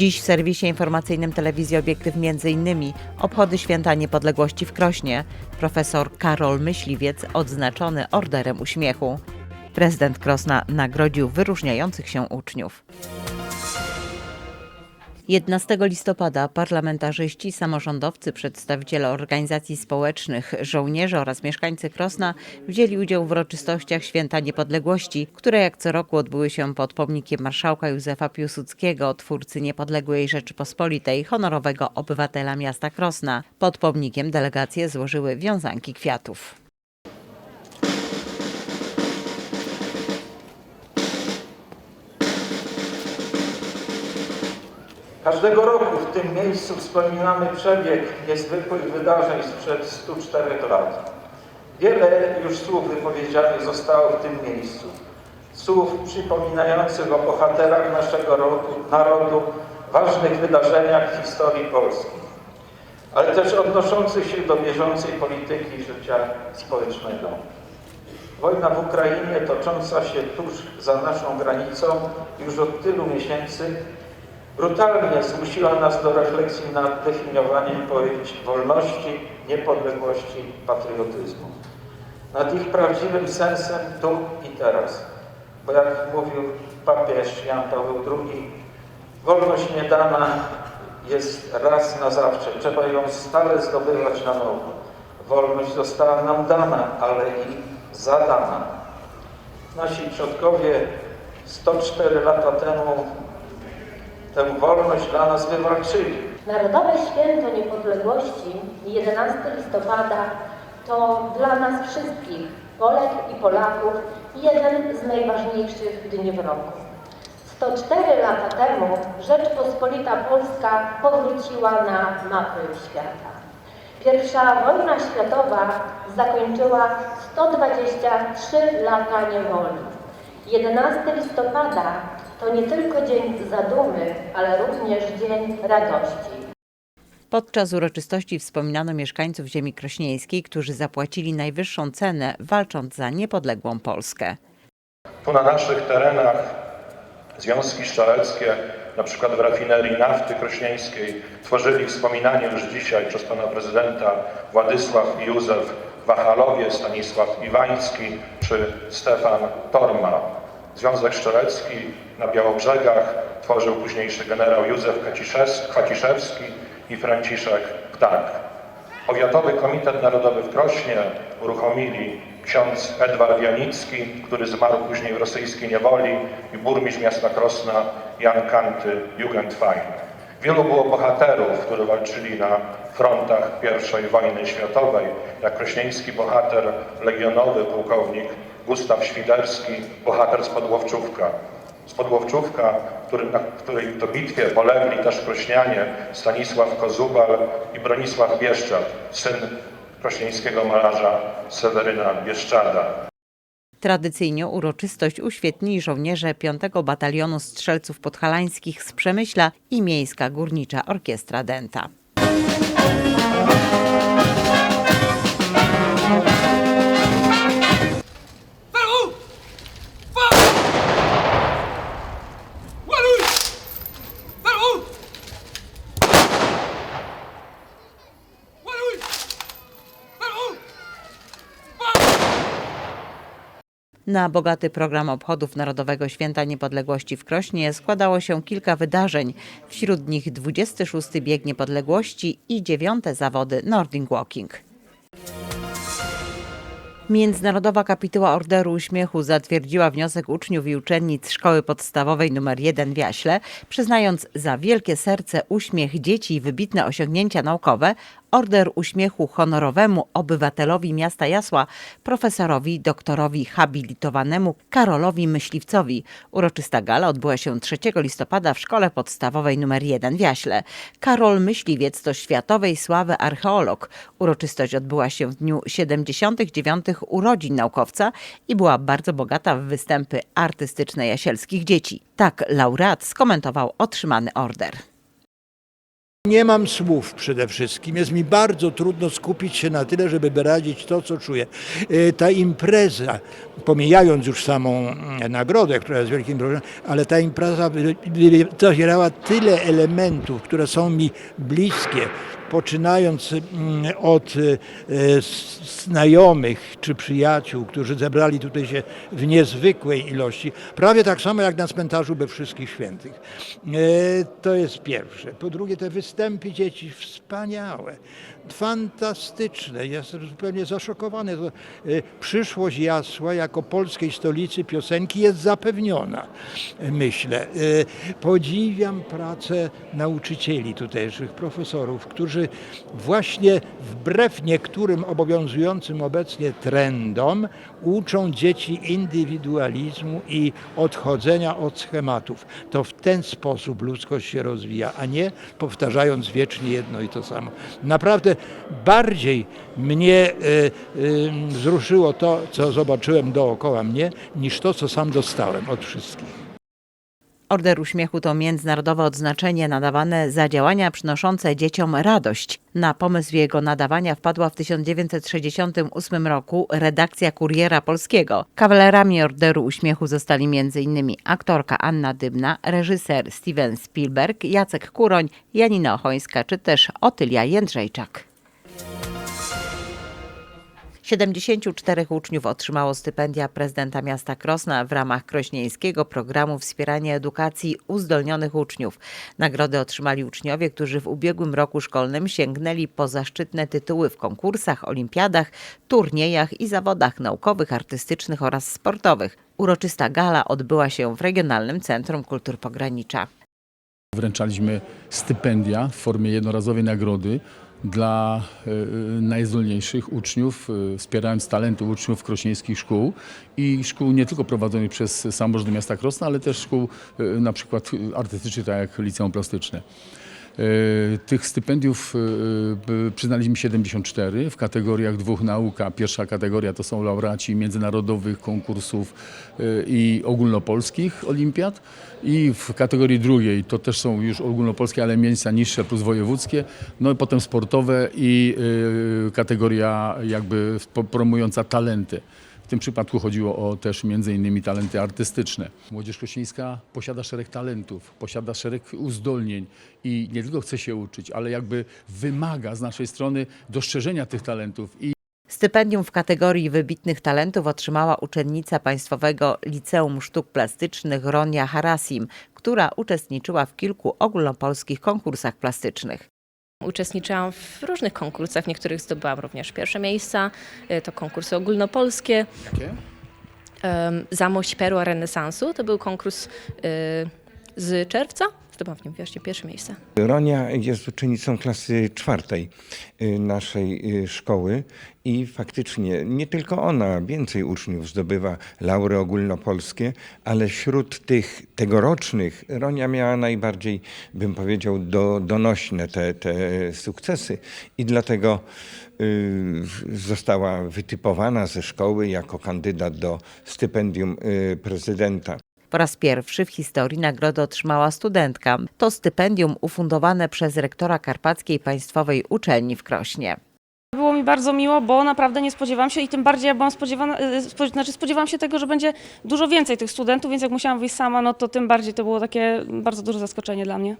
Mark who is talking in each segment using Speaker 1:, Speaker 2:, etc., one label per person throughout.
Speaker 1: Dziś w serwisie informacyjnym telewizji Obiektyw m.in. obchody Święta Niepodległości w Krośnie. Profesor Karol Myśliwiec odznaczony Orderem Uśmiechu. Prezydent Krosna nagrodził wyróżniających się uczniów. 11 listopada parlamentarzyści, samorządowcy, przedstawiciele organizacji społecznych, żołnierze oraz mieszkańcy Krosna wzięli udział w uroczystościach Święta Niepodległości, które jak co roku odbyły się pod pomnikiem marszałka Józefa Piłsudskiego, twórcy niepodległej Rzeczypospolitej, honorowego obywatela miasta Krosna. Pod pomnikiem delegacje złożyły wiązanki kwiatów.
Speaker 2: Każdego roku w tym miejscu wspominamy przebieg niezwykłych wydarzeń sprzed 104 lat. Wiele już słów wypowiedzianych zostało w tym miejscu. Słów przypominających o bohaterach naszego rodu, narodu, ważnych wydarzeniach w historii Polski, ale też odnoszących się do bieżącej polityki życia społecznego. Wojna w Ukrainie tocząca się tuż za naszą granicą już od tylu miesięcy brutalnie zmusiła nas do refleksji nad definiowaniem pojęć wolności, niepodległości, patriotyzmu. Nad ich prawdziwym sensem tu i teraz. Bo jak mówił papież Jan Paweł II, wolność niedana jest raz na zawsze. Trzeba ją stale zdobywać na nowo. Wolność została nam dana, ale i zadana. Nasi przodkowie 104 lata temu tę wolność dla nas wywalczyli.
Speaker 3: Narodowe Święto Niepodległości 11 listopada to dla nas wszystkich, Polek i Polaków, jeden z najważniejszych dni w roku. 104 lata temu Rzeczpospolita Polska powróciła na mapy świata. Pierwsza wojna światowa zakończyła 123 lata niewoli. 11 listopada to nie tylko dzień zadumy, ale również dzień radości.
Speaker 1: Podczas uroczystości wspominano mieszkańców ziemi krośnieńskiej, którzy zapłacili najwyższą cenę, walcząc za niepodległą Polskę.
Speaker 4: Tu na naszych terenach związki strzeleckie, na przykład w rafinerii nafty krośnieńskiej, tworzyli wspominanie już dzisiaj przez pana prezydenta Władysław i Józef Wachalowie, Stanisław Iwański czy Stefan Torma. Związek Strzelecki na Białobrzegach tworzył późniejszy generał Józef Kwaciszewski i Franciszek Ptak. Powiatowy Komitet Narodowy w Krośnie uruchomili ksiądz Edward Janicki, który zmarł później w rosyjskiej niewoli i burmistrz miasta Krosna Jan Kanty Jugendfein. Wielu było bohaterów, którzy walczyli na frontach I wojny światowej, jak krośnieński bohater legionowy, pułkownik Gustaw Świderski, bohater z Podłowczówka. Z Podłowczówka, który, na której to bitwie polegli też krośnianie Stanisław Kozubal i Bronisław Bieszczad, syn krośnieńskiego malarza Seweryna Bieszczada.
Speaker 1: Tradycyjnie uroczystość uświetnili żołnierze 5 Batalionu Strzelców Podhalańskich z Przemyśla i Miejska Górnicza Orkiestra Dęta. Na bogaty program obchodów Narodowego Święta Niepodległości w Krośnie składało się kilka wydarzeń, wśród nich 26. Bieg Niepodległości i dziewiąte zawody Nordic Walking. Międzynarodowa Kapituła Orderu Uśmiechu zatwierdziła wniosek uczniów i uczennic Szkoły Podstawowej nr 1 w Jaśle, przyznając za wielkie serce, uśmiech dzieci i wybitne osiągnięcia naukowe Order Uśmiechu honorowemu obywatelowi miasta Jasła, profesorowi, doktorowi habilitowanemu Karolowi Myśliwcowi. Uroczysta gala odbyła się 3 listopada w Szkole Podstawowej nr 1 w Jaśle. Karol Myśliwiec to światowej sławy archeolog. Uroczystość odbyła się w dniu 79. urodzin naukowca i była bardzo bogata w występy artystyczne jasielskich dzieci. Tak laureat skomentował otrzymany order.
Speaker 5: Nie mam słów przede wszystkim. Jest mi bardzo trudno skupić się na tyle, żeby wyrazić to, co czuję. E, Ta impreza, pomijając już samą mm, nagrodę, która jest wielkim problemem, ale ta impreza zawierała tyle elementów, które są mi bliskie, poczynając mm, od e, znajomych czy przyjaciół, którzy zebrali tutaj się w niezwykłej ilości, prawie tak samo jak na cmentarzu we Wszystkich Świętych. E, To jest pierwsze. Po drugie, te występy dzieci wspaniałe, fantastyczne. Jestem zupełnie zaszokowany. E, Przyszłość Jasła jako polskiej stolicy piosenki jest zapewniona, myślę. Podziwiam pracę nauczycieli tutejszych, profesorów, którzy właśnie wbrew niektórym obowiązującym obecnie trendom uczą dzieci indywidualizmu i odchodzenia od schematów. To w ten sposób ludzkość się rozwija, a nie powtarzając wiecznie jedno i to samo. Naprawdę bardziej mnie e, e, wzruszyło to, co zobaczyłem dookoła mnie, niż to, co sam dostałem od wszystkich.
Speaker 1: Order Uśmiechu to międzynarodowe odznaczenie nadawane za działania przynoszące dzieciom radość. Na pomysł jego nadawania wpadła w 1968 roku redakcja Kuriera Polskiego. Kawalerami Orderu Uśmiechu zostali m.in. aktorka Anna Dybna, reżyser Steven Spielberg, Jacek Kuroń, Janina Ochońska czy też Otylia Jędrzejczak. 74 uczniów otrzymało stypendia prezydenta miasta Krosna w ramach krośnieńskiego programu wspierania edukacji uzdolnionych uczniów. Nagrody otrzymali uczniowie, którzy w ubiegłym roku szkolnym sięgnęli po zaszczytne tytuły w konkursach, olimpiadach, turniejach i zawodach naukowych, artystycznych oraz sportowych. Uroczysta gala odbyła się w Regionalnym Centrum Kultur Pogranicza.
Speaker 6: Wręczaliśmy stypendia w formie jednorazowej nagrody dla e, najzdolniejszych uczniów, e, wspierając talenty uczniów krośnieńskich szkół i szkół nie tylko prowadzonych przez samorząd miasta Krosna, ale też szkół e, na przykład artystycznych, tak jak liceum plastyczne. E, Tych stypendiów e, b- przyznaliśmy 74 w kategoriach dwóch nauka. Pierwsza kategoria to są laureaci międzynarodowych konkursów e, i ogólnopolskich olimpiad i w kategorii drugiej to też są już ogólnopolskie, ale miejsca niższe plus wojewódzkie. No i potem sportowe i e, kategoria jakby promująca talenty. Tym przypadku chodziło o też między innymi talenty artystyczne. Młodzież krośnieńska posiada szereg talentów, posiada szereg uzdolnień i nie tylko chce się uczyć, ale jakby wymaga z naszej strony dostrzeżenia tych talentów i
Speaker 1: Stypendium w kategorii wybitnych talentów otrzymała uczennica Państwowego Liceum Sztuk Plastycznych Ronia Harasim, która uczestniczyła w kilku ogólnopolskich konkursach plastycznych.
Speaker 7: Uczestniczyłam w różnych konkursach, w niektórych zdobyłam również pierwsze miejsca. Y, To konkursy ogólnopolskie.
Speaker 6: Jakie?
Speaker 7: Zamość Perła Renesansu to był konkurs y, z czerwca. Zdobyłam w nim właśnie pierwsze miejsce.
Speaker 8: Ronia jest uczennicą klasy czwartej y, naszej y, szkoły i faktycznie nie tylko ona, więcej uczniów zdobywa laury ogólnopolskie, ale wśród tych tegorocznych Ronia miała najbardziej, bym powiedział, do, donośne te, te sukcesy i dlatego y, została wytypowana ze szkoły jako kandydat do stypendium prezydenta.
Speaker 1: Po raz pierwszy w historii nagrodę otrzymała studentka. To stypendium ufundowane przez rektora Karpackiej Państwowej Uczelni w Krośnie.
Speaker 9: Było mi bardzo miło, bo naprawdę nie spodziewałam się i tym bardziej ja byłam spodziewana, spo, znaczy spodziewałam się tego, że będzie dużo więcej tych studentów, więc jak musiałam wyjść sama, no to tym bardziej to było takie bardzo duże zaskoczenie dla mnie.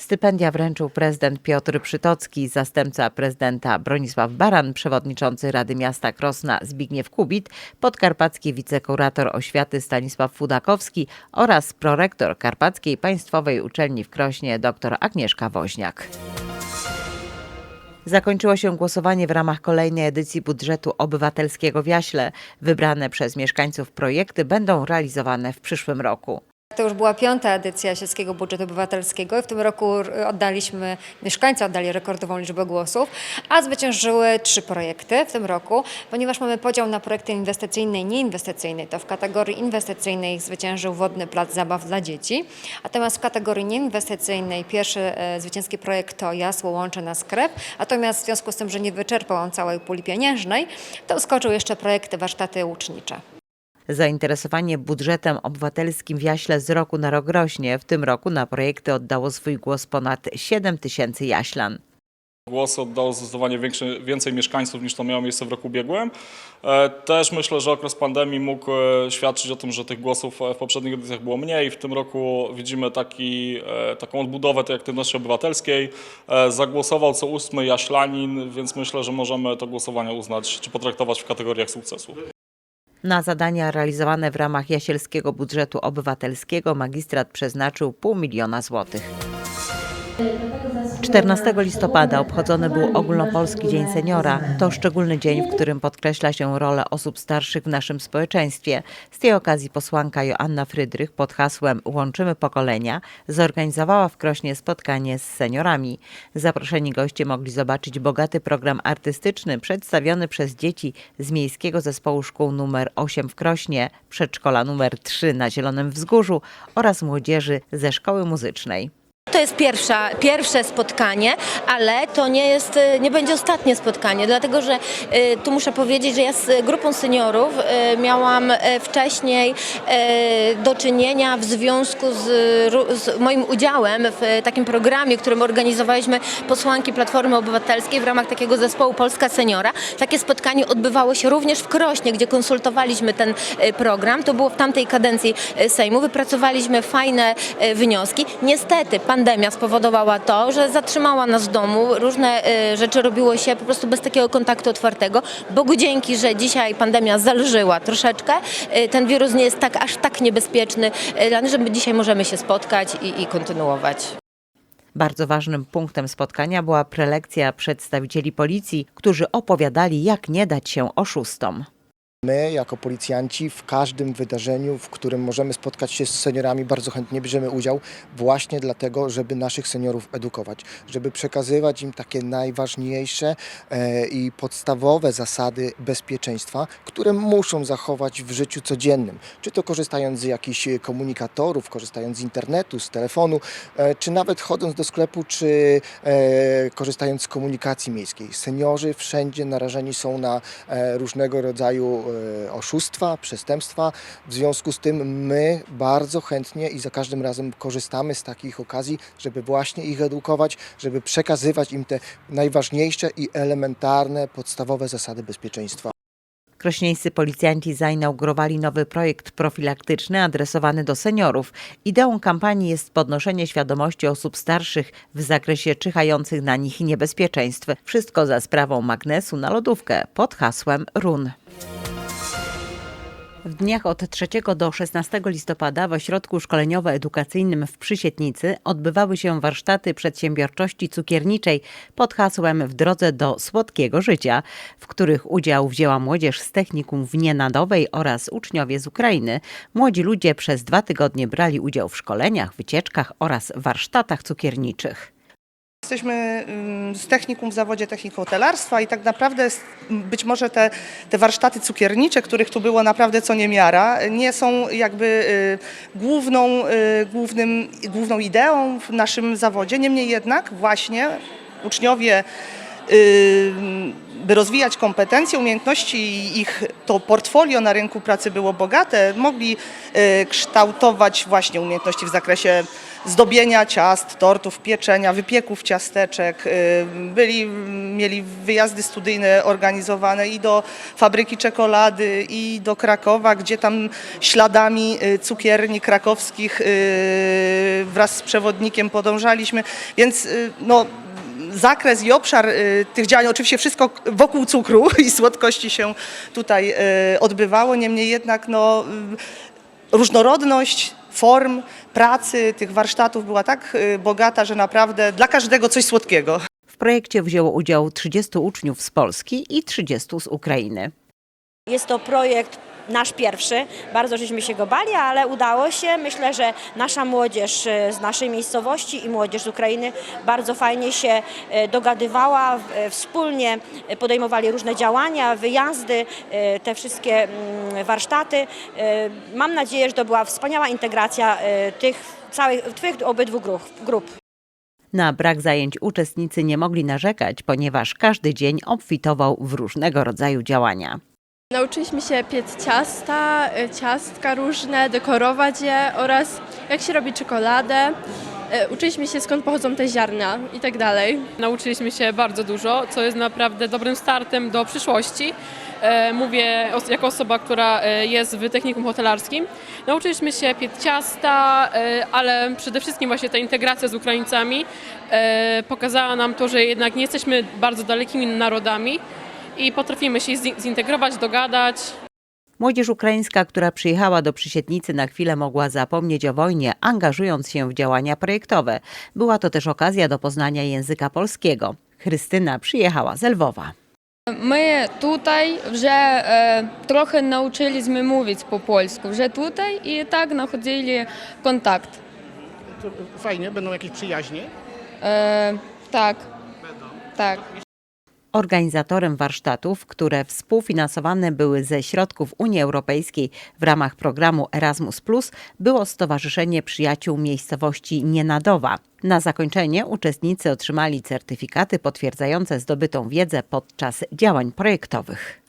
Speaker 1: Stypendia wręczył prezydent Piotr Przytocki, zastępca prezydenta Bronisław Baran, przewodniczący Rady Miasta Krosna Zbigniew Kubit, podkarpacki wicekurator oświaty Stanisław Fudakowski oraz prorektor Karpackiej Państwowej Uczelni w Krośnie dr Agnieszka Woźniak. Zakończyło się głosowanie w ramach kolejnej edycji budżetu obywatelskiego w Jaśle. Wybrane przez mieszkańców projekty będą realizowane w przyszłym roku.
Speaker 10: To już była piąta edycja Sielskiego Budżetu Obywatelskiego i w tym roku oddaliśmy, mieszkańcy oddali rekordową liczbę głosów, a zwyciężyły trzy projekty w tym roku, ponieważ mamy podział na projekty inwestycyjne i nieinwestycyjne. To w kategorii inwestycyjnej zwyciężył Wodny Plac Zabaw dla Dzieci, natomiast w kategorii nieinwestycyjnej pierwszy e, zwycięski projekt to Jasło Łącze na Skrep, natomiast w związku z tym, że nie wyczerpał on całej puli pieniężnej, to skoczył jeszcze projekt Warsztaty Łucznicze.
Speaker 1: Zainteresowanie budżetem obywatelskim w Jaśle z roku na rok rośnie. W tym roku na projekty oddało swój głos ponad 7 tysięcy jaślan.
Speaker 11: Głos oddało zdecydowanie większy, więcej mieszkańców niż to miało miejsce w roku ubiegłym. E, Też myślę, że okres pandemii mógł e, świadczyć o tym, że tych głosów e, w poprzednich edycjach było mniej. W tym roku widzimy taki, taką odbudowę tej aktywności obywatelskiej. Zagłosował co ósmy jaślanin, więc myślę, że możemy to głosowanie uznać czy potraktować w kategoriach sukcesu.
Speaker 1: Na zadania realizowane w ramach jasielskiego budżetu obywatelskiego magistrat przeznaczył pół miliona złotych. 14 listopada obchodzony był Ogólnopolski Dzień Seniora. To szczególny dzień, w którym podkreśla się rolę osób starszych w naszym społeczeństwie. Z tej okazji posłanka Joanna Frydrych pod hasłem Łączymy pokolenia zorganizowała w Krośnie spotkanie z seniorami. Zaproszeni goście mogli zobaczyć bogaty program artystyczny przedstawiony przez dzieci z Miejskiego Zespołu Szkół nr 8 w Krośnie, przedszkola nr 3 na Zielonym Wzgórzu oraz młodzieży ze Szkoły Muzycznej.
Speaker 12: Jest pierwsza, pierwsze spotkanie, ale to nie, jest, e, nie będzie ostatnie spotkanie, dlatego że e, tu muszę powiedzieć, że ja z grupą seniorów e, miałam wcześniej do czynienia w związku z, z moim udziałem w takim programie, którym organizowaliśmy posłanki Platformy Obywatelskiej w ramach takiego zespołu Polska Seniora. Takie spotkanie odbywało się również w Krośnie, gdzie konsultowaliśmy ten program. To było w tamtej kadencji Sejmu. Wypracowaliśmy fajne wnioski. Niestety pandemia spowodowała to, że zatrzymała nas w domu. Różne e, rzeczy robiło się po prostu bez takiego kontaktu otwartego. Bogu dzięki, że dzisiaj pandemia zalżyła troszeczkę. E, Ten wirus nie jest tak aż tak niebezpieczny, e, że my dzisiaj możemy się spotkać i, i kontynuować.
Speaker 1: Bardzo ważnym punktem spotkania była prelekcja przedstawicieli policji, którzy opowiadali, jak nie dać się oszustom.
Speaker 13: My, jako policjanci, w każdym wydarzeniu, w którym możemy spotkać się z seniorami, bardzo chętnie bierzemy udział, właśnie dlatego, żeby naszych seniorów edukować, żeby przekazywać im takie najważniejsze e, i podstawowe zasady bezpieczeństwa, które muszą zachować w życiu codziennym. Czy to korzystając z jakichś komunikatorów, korzystając z internetu, z telefonu, e, czy nawet chodząc do sklepu, czy e, korzystając z komunikacji miejskiej. Seniorzy wszędzie narażeni są na różnego rodzaju oszustwa, przestępstwa. W związku z tym my bardzo chętnie i za każdym razem korzystamy z takich okazji, żeby właśnie ich edukować, żeby przekazywać im te najważniejsze i elementarne, podstawowe zasady bezpieczeństwa.
Speaker 1: Krośnieńscy policjanci zainaugurowali nowy projekt profilaktyczny adresowany do seniorów. Ideą kampanii jest podnoszenie świadomości osób starszych w zakresie czyhających na nich niebezpieczeństw. Wszystko za sprawą magnesu na lodówkę pod hasłem RUN. W dniach od 3 do 16 listopada w ośrodku szkoleniowo-edukacyjnym w Przysietnicy odbywały się warsztaty przedsiębiorczości cukierniczej pod hasłem W drodze do słodkiego życia, w których udział wzięła młodzież z technikum w Nienadowej oraz uczniowie z Ukrainy. Młodzi ludzie przez dwa tygodnie brali udział w szkoleniach, wycieczkach oraz warsztatach cukierniczych.
Speaker 14: Jesteśmy z technikum w zawodzie techniko-hotelarstwa i tak naprawdę być może te, te warsztaty cukiernicze, których tu było naprawdę co niemiara, nie są jakby y, główną, y, głównym, główną ideą w naszym zawodzie. Niemniej jednak właśnie uczniowie by rozwijać kompetencje, umiejętności i ich to portfolio na rynku pracy było bogate, mogli y, kształtować właśnie umiejętności w zakresie zdobienia ciast, tortów, pieczenia, wypieków ciasteczek. y, Byli, mieli wyjazdy studyjne organizowane i do fabryki czekolady, i do Krakowa, gdzie tam śladami y, cukierni krakowskich y, wraz z przewodnikiem podążaliśmy. Więc no, zakres i obszar tych działań, oczywiście wszystko wokół cukru i słodkości się tutaj odbywało, niemniej jednak no, różnorodność form pracy tych warsztatów była tak y, bogata, że naprawdę dla każdego coś słodkiego.
Speaker 1: W projekcie wzięło udział 30 uczniów z Polski i 30 z Ukrainy.
Speaker 15: Jest to projekt nasz pierwszy. Bardzo żeśmy się go bali, ale udało się. Myślę, że nasza młodzież e, z naszej miejscowości i młodzież z Ukrainy bardzo fajnie się e, dogadywała, e, wspólnie podejmowali różne działania, wyjazdy, te wszystkie mm, warsztaty. Mam nadzieję, że to była wspaniała integracja tych całych, tych obydwu grup.
Speaker 1: Na brak zajęć uczestnicy nie mogli narzekać, ponieważ każdy dzień obfitował w różnego rodzaju działania.
Speaker 16: Nauczyliśmy się piec ciasta, y, ciastka różne, dekorować je oraz jak się robi czekoladę. Y, Uczyliśmy się skąd pochodzą te ziarna i tak dalej.
Speaker 17: Nauczyliśmy się bardzo dużo, co jest naprawdę dobrym startem do przyszłości. E, Mówię jako osoba, która jest w technikum hotelarskim. Nauczyliśmy się piec ciasta, ale przede wszystkim właśnie ta integracja z Ukraińcami pokazała nam to, że jednak nie jesteśmy bardzo dalekimi narodami i potrafimy się zi- zintegrować, dogadać.
Speaker 1: Młodzież ukraińska, która przyjechała do Przysietnicy na chwilę mogła zapomnieć o wojnie, angażując się w działania projektowe. Była to też okazja do poznania języka polskiego. Chrystyna przyjechała z Lwowa.
Speaker 16: Ми тут вже е, трохи навчилися mówić по польську. Вже тут і так знаходили контакт.
Speaker 18: Fajnie, będą jakieś przyjaźnie.
Speaker 16: Е, так, так.
Speaker 1: Organizatorem warsztatów, które współfinansowane były ze środków Unii Europejskiej w ramach programu Erasmus, było Stowarzyszenie Przyjaciół Miejscowości Nienadowa. Na zakończenie uczestnicy otrzymali certyfikaty potwierdzające zdobytą wiedzę podczas działań projektowych.